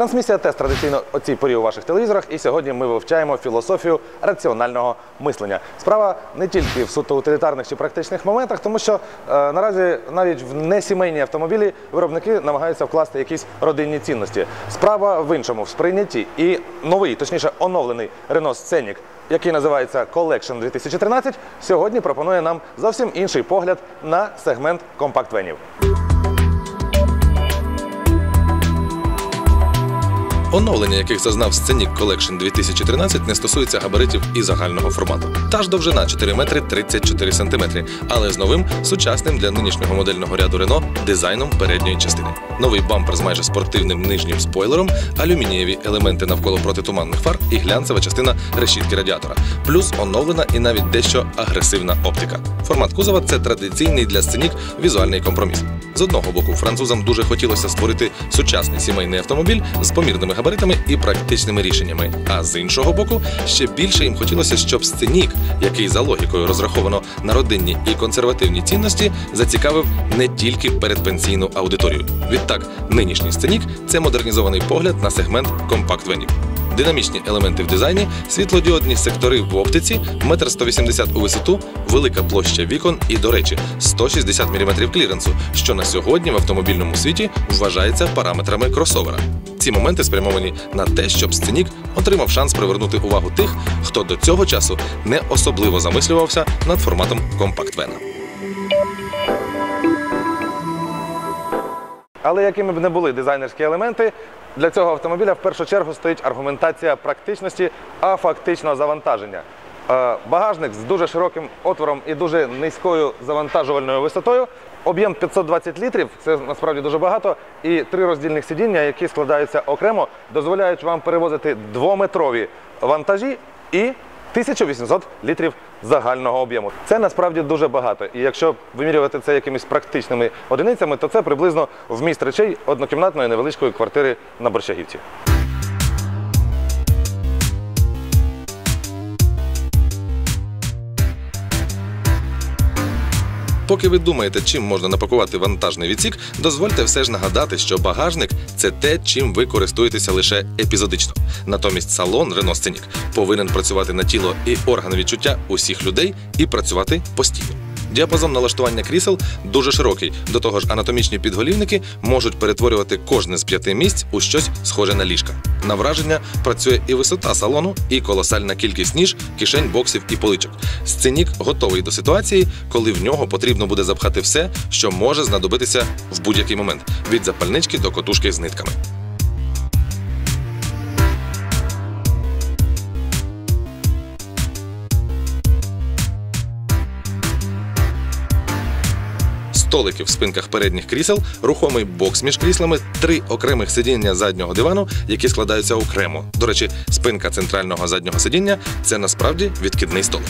Трансмісія тест традиційно о цій порі у ваших телевізорах, і сьогодні ми вивчаємо філософію раціонального мислення. Справа не тільки в суто утилітарних чи практичних моментах, тому що е, наразі навіть в несімейні автомобілі виробники намагаються вкласти якісь родинні цінності. Справа в іншому, в сприйнятті. І новий, точніше, оновлений Renault Scenic, який називається Collection 2013, сьогодні пропонує нам зовсім інший погляд на сегмент компакт-венів. Оновлення, яких зазнав Scenic Collection 2013, не стосується габаритів і загального формату. Та ж довжина 4 метри 34 сантиметри, але з новим сучасним для нинішнього модельного ряду Renault дизайном передньої частини. Новий бампер з майже спортивним нижнім спойлером, алюмінієві елементи навколо протитуманних фар і глянцева частина решітки радіатора, плюс оновлена і навіть дещо агресивна оптика. Формат кузова це традиційний для Scenic візуальний компроміс. З одного боку, французам дуже хотілося створити сучасний сімейний автомобіль з помірними габаритами і практичними рішеннями. А з іншого боку, ще більше їм хотілося, щоб сценік, який за логікою розраховано на родинні і консервативні цінності, зацікавив не тільки передпенсійну аудиторію. Відтак, нинішній сценік це модернізований погляд на сегмент компакт-венів. Динамічні елементи в дизайні, світлодіодні сектори в оптиці, 1,180 м у висоту, велика площа вікон і, до речі, 160 мм кліренсу, що на сьогодні в автомобільному світі вважається параметрами кросовера. Ці моменти спрямовані на те, щоб сценік отримав шанс привернути увагу тих, хто до цього часу не особливо замислювався над форматом компакт-вена. Але якими б не були дизайнерські елементи, для цього автомобіля в першу чергу стоїть аргументація практичності, а фактично завантаження. Е, Багажник з дуже широким отвором і дуже низькою завантажувальною висотою. Об'єм 520 літрів це насправді дуже багато. І три роздільних сидіння, які складаються окремо, дозволяють вам перевозити двометрові вантажі і 1800 літрів загального об'єму. Це насправді дуже багато. І якщо вимірювати це якимись практичними одиницями, то це приблизно вміст речей однокімнатної невеличкої квартири на Борщагівці. Поки ви думаєте, чим можна напакувати вантажний відсік, дозвольте все ж нагадати, що багажник це те, чим ви користуєтеся лише епізодично. Натомість салон Renault Scenic повинен працювати на тіло і органи відчуття усіх людей і працювати постійно. Діапазон налаштування крісел дуже широкий. До того ж, анатомічні підголівники можуть перетворювати кожне з п'яти місць у щось схоже на ліжка. На враження працює і висота салону, і колосальна кількість ніж, кишень, боксів і поличок. Сценік готовий до ситуації, коли в нього потрібно буде запхати все, що може знадобитися в будь-який момент від запальнички до котушки з нитками. Столики в спинках передніх крісел, рухомий бокс між кріслами, три окремих сидіння заднього дивану, які складаються окремо. До речі, спинка центрального заднього сидіння це насправді відкидний столик.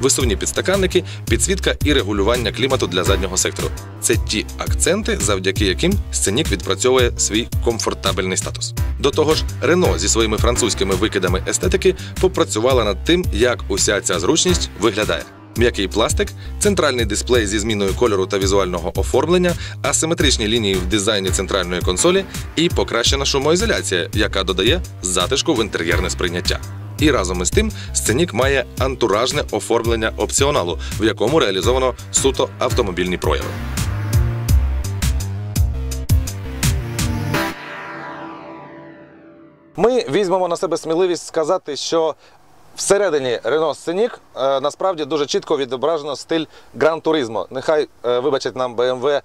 Висувні підстаканники, підсвітка і регулювання клімату для заднього сектору. Це ті акценти, завдяки яким сценік відпрацьовує свій комфортабельний статус. До того ж, Рено зі своїми французькими викидами естетики попрацювала над тим, як уся ця зручність виглядає. М'який пластик, центральний дисплей зі зміною кольору та візуального оформлення, асиметричні лінії в дизайні центральної консолі і покращена шумоізоляція, яка додає затишку в інтер'єрне сприйняття. І разом із тим сценік має антуражне оформлення опціоналу, в якому реалізовано суто автомобільні прояви. Ми візьмемо на себе сміливість сказати, що всередині Renault Scenic е, насправді дуже чітко відображено стиль Гран Туризмо. Нехай е, вибачать нам BMW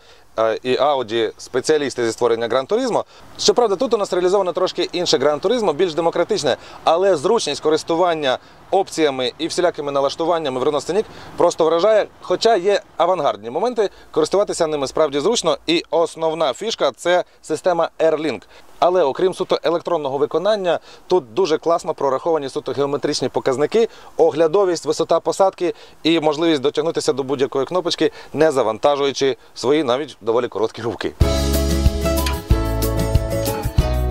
і Audi спеціалісти зі створення Гран Туризмо. Щоправда, тут у нас реалізовано трошки інше Гран Туризмо, більш демократичне, але зручність користування опціями і всілякими налаштуваннями в Renault Scenic просто вражає. Хоча є авангардні моменти, користуватися ними справді зручно. І основна фішка це система AirLink. Але окрім суто електронного виконання, тут дуже класно прораховані суто геометричні показники, оглядовість, висота посадки і можливість дотягнутися до будь-якої кнопочки, не завантажуючи свої навіть доволі короткі руки.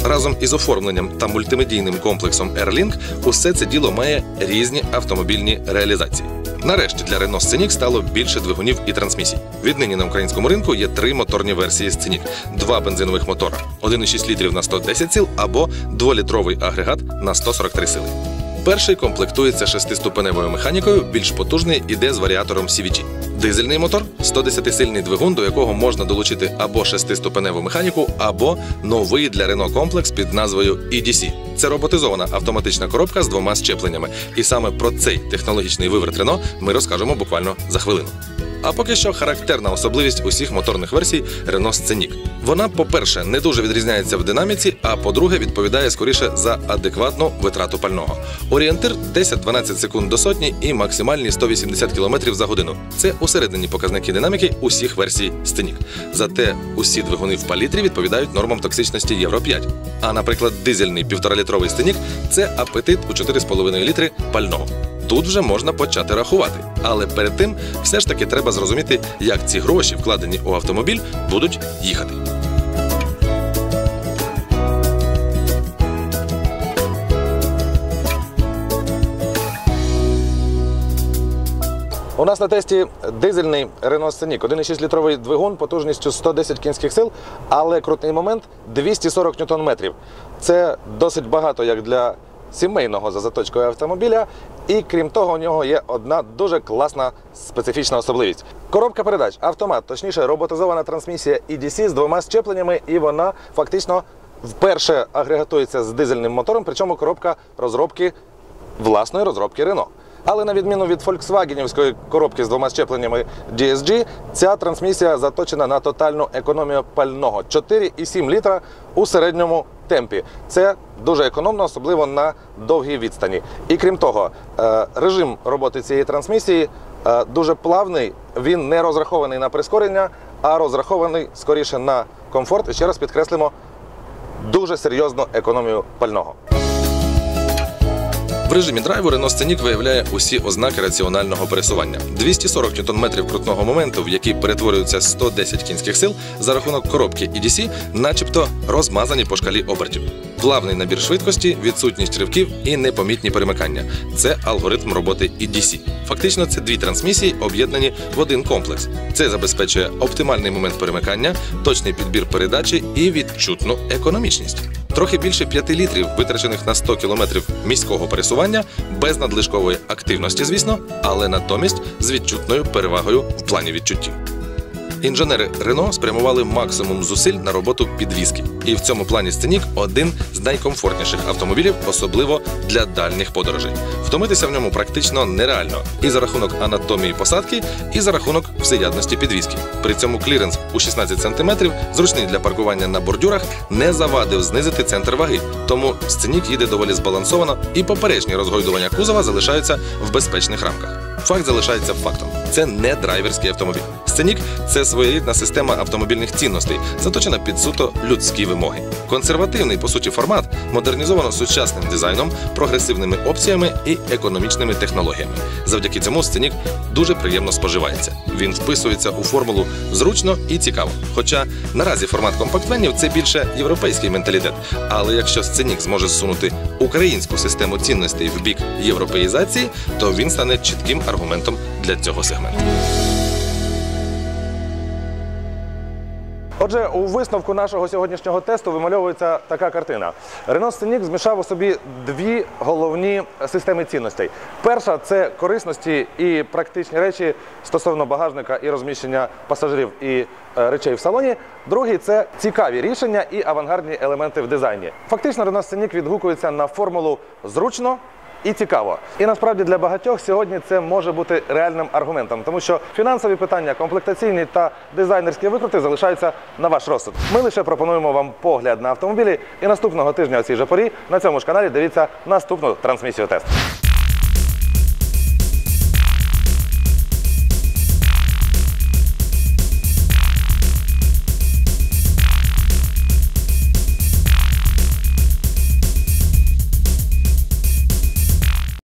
Разом із оформленням та мультимедійним комплексом AirLink усе це діло має різні автомобільні реалізації. Нарешті для Renault Scenic стало більше двигунів і трансмісій. Віднині на українському ринку є три моторні версії Scenic. два бензинових мотора, 1,6 літрів на 110 сил або 2-літровий агрегат на 143 сили. Перший комплектується шестиступеневою механікою, більш потужний іде з варіатором CVT. Дизельний мотор 110-сильний двигун, до якого можна долучити або шестиступеневу механіку, або новий для Renault комплекс під назвою EDC. Це роботизована автоматична коробка з двома щепленнями. І саме про цей технологічний виверт Renault ми розкажемо буквально за хвилину. А поки що характерна особливість усіх моторних версій Renault Scenic. Вона, по-перше, не дуже відрізняється в динаміці, а по-друге, відповідає скоріше за адекватну витрату пального. Орієнтир 10-12 секунд до сотні і максимальні 180 км за годину. Це усередині показники динаміки усіх версій Scenic. Зате усі двигуни в палітрі відповідають нормам токсичності Євро 5. А, наприклад, дизельний 1,5-літровий Scenic – це апетит у 4,5 літри пального. Тут вже можна почати рахувати. Але перед тим все ж таки треба зрозуміти, як ці гроші, вкладені у автомобіль, будуть їхати. У нас на тесті дизельний Renault Scenic, 1,6 літровий двигун потужністю 110 кінських сил, але крутний момент 240 ньютон-метрів. Це досить багато як для сімейного за заточкою автомобіля. І крім того, у нього є одна дуже класна специфічна особливість. Коробка передач, автомат, точніше, роботизована трансмісія EDC з двома щепленнями, і вона фактично вперше агрегатується з дизельним мотором, причому коробка розробки власної розробки Renault. Але на відміну від Volkswagenівської коробки з двома щепленнями DSG, ця трансмісія заточена на тотальну економію пального 4,7 літра у середньому темпі. Це дуже економно, особливо на довгій відстані. І крім того, е, режим роботи цієї трансмісії е, дуже плавний. Він не розрахований на прискорення, а розрахований скоріше на комфорт. І ще раз підкреслимо дуже серйозну економію пального. В режимі драйву Renault Scenic виявляє усі ознаки раціонального пересування. 240 Нм крутного моменту, в який перетворюються 110 кінських сил за рахунок коробки EDC, начебто розмазані по шкалі обертів. Плавний набір швидкості, відсутність ривків і непомітні перемикання. Це алгоритм роботи EDC. Фактично, це дві трансмісії, об'єднані в один комплекс. Це забезпечує оптимальний момент перемикання, точний підбір передачі і відчутну економічність. Трохи більше 5 літрів, витрачених на 100 кілометрів міського пересування, без надлишкової активності, звісно, але натомість з відчутною перевагою в плані відчуттів. Інженери Рено спрямували максимум зусиль на роботу підвіски, і в цьому плані Сценік один з найкомфортніших автомобілів, особливо для дальніх подорожей. Втомитися в ньому практично нереально і за рахунок анатомії посадки, і за рахунок всеядності підвіски. При цьому кліренс у 16 см, зручний для паркування на бордюрах, не завадив знизити центр ваги. Тому Сценік їде доволі збалансовано, і поперечні розгойдування кузова залишаються в безпечних рамках. Факт залишається фактом. Це не драйверський автомобіль. Сценік це своєрідна система автомобільних цінностей, заточена під суто людські вимоги. Консервативний, по суті, формат модернізовано сучасним дизайном, прогресивними опціями і економічними технологіями. Завдяки цьому сценік дуже приємно споживається. Він вписується у формулу зручно і цікаво. Хоча наразі формат компактвенів це більше європейський менталітет. Але якщо сценік зможе зсунути українську систему цінностей в бік європеїзації, то він стане чітким аргументом для цього сегменту. Отже, у висновку нашого сьогоднішнього тесту вимальовується така картина. Renault Scenic змішав у собі дві головні системи цінностей. Перша це корисності і практичні речі стосовно багажника і розміщення пасажирів і е, речей в салоні. Другий це цікаві рішення і авангардні елементи в дизайні. Фактично, Renault Scenic відгукується на формулу зручно і цікаво. І насправді для багатьох сьогодні це може бути реальним аргументом, тому що фінансові питання, комплектаційні та дизайнерські викрути залишаються на ваш розсуд. Ми лише пропонуємо вам погляд на автомобілі. І наступного тижня у цій же порі на цьому ж каналі дивіться наступну трансмісію тесту.